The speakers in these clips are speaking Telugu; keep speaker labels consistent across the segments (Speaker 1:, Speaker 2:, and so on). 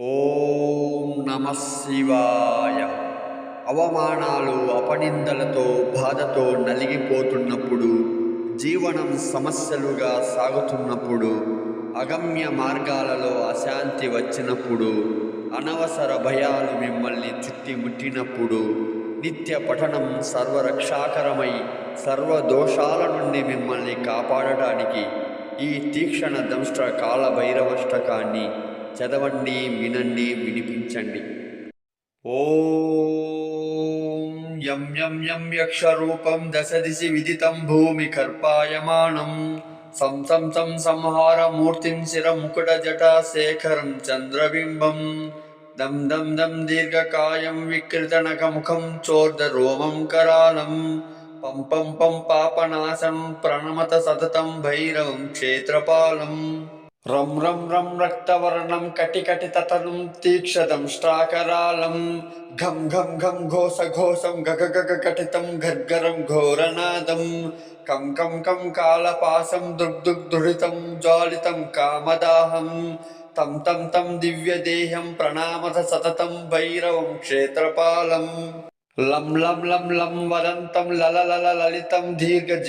Speaker 1: ఓం నమ శివాయ. అవమానాలు అపనిందలతో బాధతో నలిగిపోతున్నప్పుడు జీవనం సమస్యలుగా సాగుతున్నప్పుడు అగమ్య మార్గాలలో అశాంతి వచ్చినప్పుడు అనవసర భయాలు మిమ్మల్ని చుట్టి ముట్టినప్పుడు నిత్య పఠనం సర్వరక్షాకరమై సర్వ దోషాల నుండి మిమ్మల్ని కాపాడటానికి ఈ తీక్షణ దంష్ట్ర కాలభైరవష్టకాన్ని చదవండి వినండి వినిపించండి. ఓం యం యం యం యక్షరూపం దశ దిశి విదితం భూమి కర్పాయమానం. సం సం సం సంహారమూర్తిం శిర ముకుట జటా శేఖరం చంద్రబింబం. దం దం దం దీర్ఘకాయం వికృతనకముఖం చోర్ద రోమం కరాలం పం పం పం పాపనాశం ప్రణమత సతతం భైరవం క్షేత్రపాలం. రం రం రం రక్తవర్ణం కటి కటి తీక్షదం శ్రాకరాలం ఘం ఘం ఘం ఘోష ఘోషం గగ గగ కటితం గర్గరం ఘోరనాదం. కం కం కం కాళపాసం దృగ్ జ్వాలితం కామదాహం. తం తం తం దివ్యదేహం ప్రణామత సతతం భైరవం క్షేత్రపాలం. లం లం లం లం వదంతం లలలల లలితం దీర్ఘ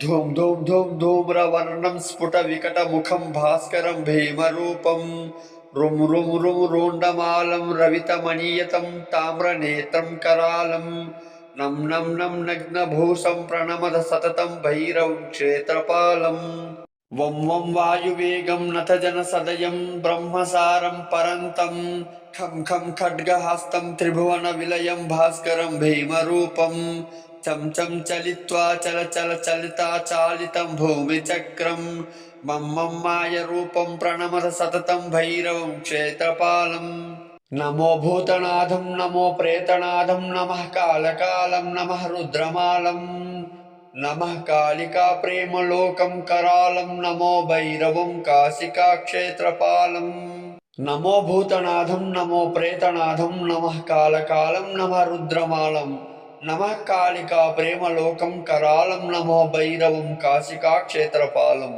Speaker 1: జిహ్వాకరాలం ధూమ్ ధూమ్ ధూమ్ ధూమ్రవర్ణం స్ఫుట వికట ముఖం భాస్కరం భీమరూపం. రుం రుం రుం రూండమాలం రవితమణీయతం తామ్రనేత్రం కరాలం. నం నం నం నగ్నభూషం ప్రణమద సతతం భైరవం క్షేత్రపాలం. వం వం వాయువేగం నథజన సదయం బ్రహ్మసారం పరంతం. ఖం ఖం ఖడ్గహస్తం త్రిభువన విలయం భాస్కరం భీమరూపం. చం చం చలిత్వా చల చల చలిత చాలితం భూమి చక్రం. మం మాయ రూపం ప్రణమత సతతం భైరవం క్షేత్రపాలం. నమో భూతనాథం నమో ప్రేతనాథం నమ కాలకాలం నమ రుద్రమాలం. నమ కాళికా ప్రేమలోకం కరాళం నమో భైరవం కాశికా క్షేత్రపాలం. నమో భూతనాథం నమో ప్రేతనాథం నమ కాలకాలం నమ రుద్రమాలం. నమ కాళికా ప్రేమలోకం కరాలం నమో భైరవం కాశికా క్షేత్రపాలం